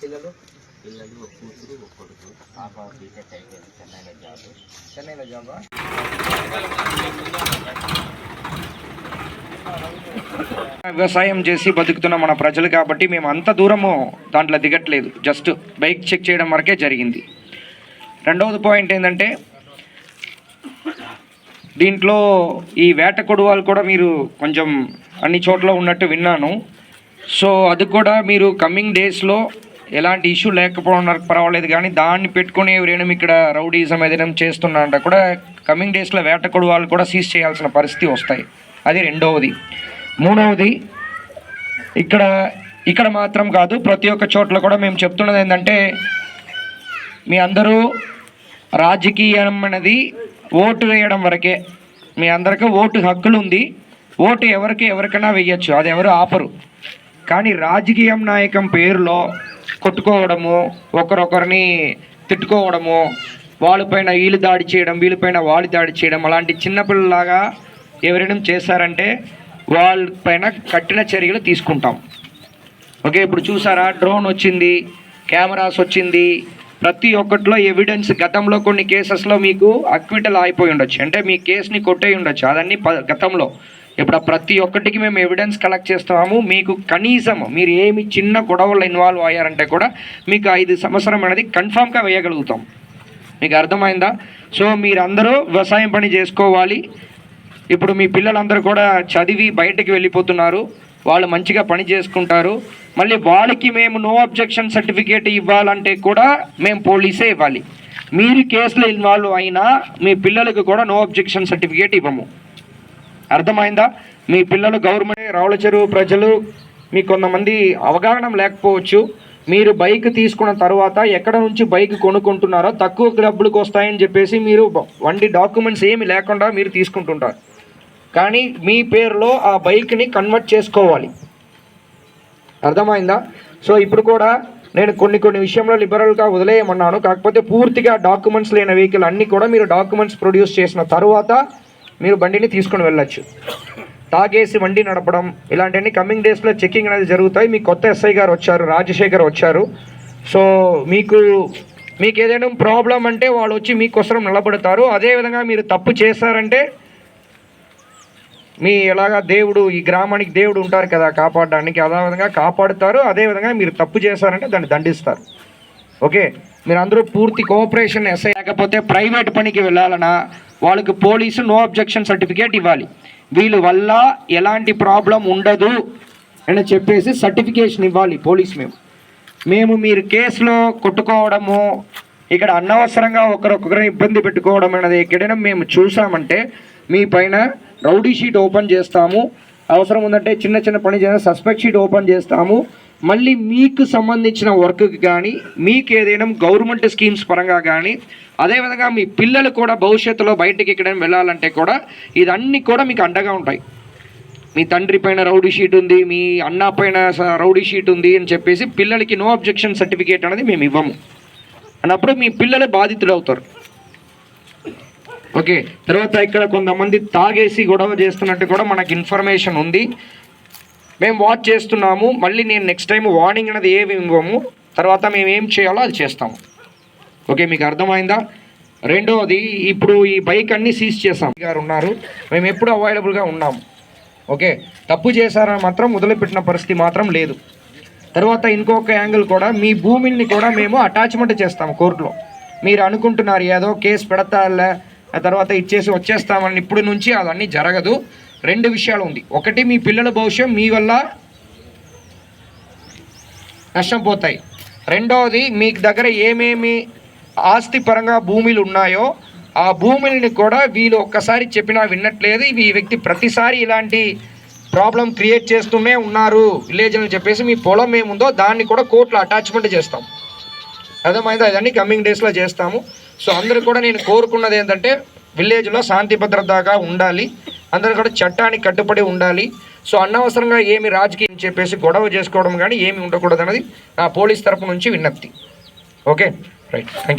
పిల్లలు పిల్లలు ఒక కూతురు ఒక కొడుకు. పాప బీటెక్ అయిపోయింది చెన్నైలో జాబ్ చెన్నైలో జాబా వ్యవసాయం చేసి బతుకుతున్న మన ప్రజలు కాబట్టి మేము అంత దూరము దాంట్లో దిగట్లేదు. జస్ట్ బైక్ చెక్ చేయడం వరకే జరిగింది. రెండవది పాయింట్ ఏంటంటే దీంట్లో ఈ వేట కొడువాలు కూడా మీరు కొంచెం అన్ని చోట్ల ఉన్నట్టు విన్నాను. సో అది కూడా మీరు కమింగ్ డేస్లో ఎలాంటి ఇష్యూ లేకపోవడం పర్వాలేదు కానీ దాన్ని పెట్టుకుని ఎవరైనా ఇక్కడ రౌడీజం ఏదైనా చేస్తున్నారంటే కూడా కమింగ్ డేస్లో వేట వాళ్ళు కూడా సీజ్ చేయాల్సిన పరిస్థితి వస్తాయి. అది రెండవది. మూడవది ఇక్కడ ఇక్కడ మాత్రం కాదు ప్రతి ఒక్క చోట్ల కూడా మేము చెప్తున్నది ఏంటంటే మీ అందరూ రాజకీయం అనేది ఓటు వేయడం వరకే. మీ అందరికీ ఓటు హక్కులు ఉంది ఓటు ఎవరికి ఎవరికైనా వేయచ్చు. అది ఎవరు ఆపరు. కానీ రాజకీయం నాయకం పేరులో కొట్టుకోవడము ఒకరొకరిని తిట్టుకోవడము వాళ్ళపైన వీళ్ళు దాడి చేయడం వీళ్ళపైన వాళ్ళు దాడి చేయడం అలాంటి చిన్నపిల్లలాగా ఎవరైనా చేశారంటే వాళ్ళపైన కఠిన చర్యలు తీసుకుంటాం. ఓకే ఇప్పుడు చూసారా డ్రోన్ వచ్చింది కెమెరాస్ వచ్చింది. ప్రతి ఒక్కటిలో ఎవిడెన్స్ గతంలో కొన్ని కేసెస్లో మీకు అక్విటల్ అయిపోయి ఉండొచ్చు. అంటే మీ కేసుని కొట్టేయి ఉండొచ్చు అదన్నీ ప- గతంలో. ఇప్పుడు ప్రతి ఒక్కటికి మేము ఎవిడెన్స్ కలెక్ట్ చేస్తాము మీకు కనీసం మీరు ఏమి చిన్న గొడవలు ఇన్వాల్వ్ అయ్యారంటే కూడా మీకు ఐదు సంవత్సరం అనేది కన్ఫామ్గా వేయగలుగుతాం. మీకు అర్థమైందా? సో మీరందరూ వ్యవసాయం పని చేసుకోవాలి. ఇప్పుడు మీ పిల్లలందరూ కూడా చదివి బయటకు వెళ్ళిపోతున్నారు. వాళ్ళు మంచిగా పని చేసుకుంటారు. మళ్ళీ వాళ్ళకి మేము నో అబ్జెక్షన్ సర్టిఫికేట్ ఇవ్వాలంటే కూడా మేము పోలీసే ఇవ్వాలి. మీరు కేసులో ఇన్వాల్వ్ అయినా మీ పిల్లలకు కూడా నో అబ్జెక్షన్ సర్టిఫికేట్ ఇవ్వము. అర్థమైందా? మీ పిల్లలు గవర్నమెంట్ రావుల చెరువు ప్రజలు మీ కొంతమంది అవగాహన లేకపోవచ్చు. మీరు బైక్ తీసుకున్న తర్వాత ఎక్కడ నుంచి బైక్ కొనుక్కుంటున్నారో తక్కువ డబ్బులకు వస్తాయని చెప్పేసి మీరు వండి డాక్యుమెంట్స్ ఏమి లేకుండా మీరు తీసుకుంటుంటారు. కానీ మీ పేరులో ఆ బైక్ని కన్వర్ట్ చేసుకోవాలి. అర్థమైందా? సో ఇప్పుడు కూడా నేను కొన్ని కొన్ని విషయంలో లిబరల్గా వదిలేయమన్నాను. కాకపోతే పూర్తిగా డాక్యుమెంట్స్ లేని వెహికల్ అన్నీ కూడా మీరు డాక్యుమెంట్స్ ప్రొడ్యూస్ చేసిన తర్వాత మీరు బండిని తీసుకొని వెళ్ళొచ్చు. తాగేసి బండి నడపడం ఇలాంటివన్నీ కమింగ్ డేస్లో చెక్కింగ్ అనేది జరుగుతాయి. మీ కొత్త ఎస్ఐ గారు వచ్చారు రాజశేఖర్ వచ్చారు. సో మీకు మీకు ఏదైనా ప్రాబ్లం అంటే వాళ్ళు వచ్చి మీకోసం నిలబడతారు. అదేవిధంగా మీరు తప్పు చేశారంటే మీ ఎలాగా దేవుడు ఈ గ్రామానికి దేవుడు ఉంటారు కదా కాపాడడానికి అదే విధంగా కాపాడుతారు. అదేవిధంగా మీరు తప్పు చేశారంటే దాన్ని దండిస్తారు. ఓకే? మీరు అందరూ పూర్తి కోఆపరేషన్ ఎస్ఐ లేకపోతే ప్రైవేట్ పనికి వెళ్ళాలన్నా వాళ్ళకి పోలీసు నో అబ్జెక్షన్ సర్టిఫికేట్ ఇవ్వాలి. వీళ్ళ వల్ల ఎలాంటి ప్రాబ్లం ఉండదు అని చెప్పేసి సర్టిఫికేషన్ ఇవ్వాలి పోలీస్ మేము. మేము మీరు కేసులో కొట్టుకోవడము ఇక్కడ అనవసరంగా ఒకరొకరు ఇబ్బంది పెట్టుకోవడం అనేది ఎక్కడైనా మేము చూసామంటే మీ పైన రౌడీ షీట్ ఓపెన్ చేస్తాము. అవసరం ఉందంటే చిన్న చిన్న పని చేసిన సస్పెక్ట్ షీట్ ఓపెన్ చేస్తాము. మళ్ళీ మీకు సంబంధించిన వర్క్కి కానీ మీకు ఏదైనా గవర్నమెంట్ స్కీమ్స్ పరంగా కానీ అదేవిధంగా మీ పిల్లలు కూడా భవిష్యత్తులో బయటకి ఎక్కడైనా వెళ్ళాలంటే కూడా ఇదన్నీ కూడా మీకు అండగా ఉంటాయి. మీ తండ్రి పైన రౌడీ షీట్ ఉంది మీ అన్న పైన స- రౌడీ షీట్ ఉంది అని చెప్పేసి పిల్లలకి నో అబ్జెక్షన్ సర్టిఫికేట్ అనేది మేము ఇవ్వము. అన్నప్పుడు మీ పిల్లలే బాధితులు అవుతారు ఓకే తర్వాత ఇక్కడ కొంతమంది తాగేసి గొడవ చేస్తున్నట్టు కూడా మనకి ఇన్ఫర్మేషన్ ఉంది. మేము వాచ్ చేస్తున్నాము మళ్ళీ నేను నెక్స్ట్ టైం వార్నింగ్ అనేది ఏమి ఇవ్వము తర్వాత మేము ఏం చేయాలో అది చేస్తాము. ఓకే మీకు అర్థమైందా? రెండవది ఇప్పుడు ఈ బైక్ అన్నీ సీజ్ చేస్తాం గారు ఉన్నారు మేము ఎప్పుడు అవైలబుల్గా ఉన్నాము. ఓకే తప్పు చేశారని మాత్రం వదిలిపెట్టిన పరిస్థితి మాత్రం లేదు. తర్వాత ఇంకొక యాంగిల్ కూడా మీ భూమిని కూడా మేము అటాచ్మెంట్ చేస్తాము కోర్టులో. మీరు అనుకుంటున్నారు ఏదో కేసు పెడతాలే తర్వాత ఇచ్చేసి వచ్చేస్తామని ఇప్పుడు నుంచి అవన్నీ జరగదు. రెండు విషయాలు ఉంది. ఒకటి మీ పిల్లల భవిష్యం మీ వల్ల నష్టం పోతాయి. రెండవది మీ దగ్గర ఏమేమి ఆస్తి పరంగా భూములు ఉన్నాయో ఆ భూములని కూడా వీళ్ళు ఒక్కసారి చెప్పినా విన్నట్లేదు ఈ వ్యక్తి ప్రతిసారి ఇలాంటి ప్రాబ్లం క్రియేట్ చేస్తూనే ఉన్నారు. విలేజ్ అని చెప్పేసి మీ పొలం ఏముందో దాన్ని కూడా కోర్టులో అటాచ్మెంట్ చేస్తాం. అర్థమైందా? అదన్నీ కమింగ్ డేస్లో చేస్తాము. సో అందరూ కూడా నేను కోరుకున్నది ఏంటంటే విలేజ్లో శాంతి భద్రతగా ఉండాలి. అందరూ కూడా చట్టానికి కట్టుబడి ఉండాలి. సో అనవసరంగా ఏమి రాజకీయం చెప్పేసి గొడవ చేసుకోవడం కానీ ఏమి ఉండకూడదు అన్నది నా పోలీస్ తరపు నుంచి విన్నప్తి ఓకే? రైట్. Thank you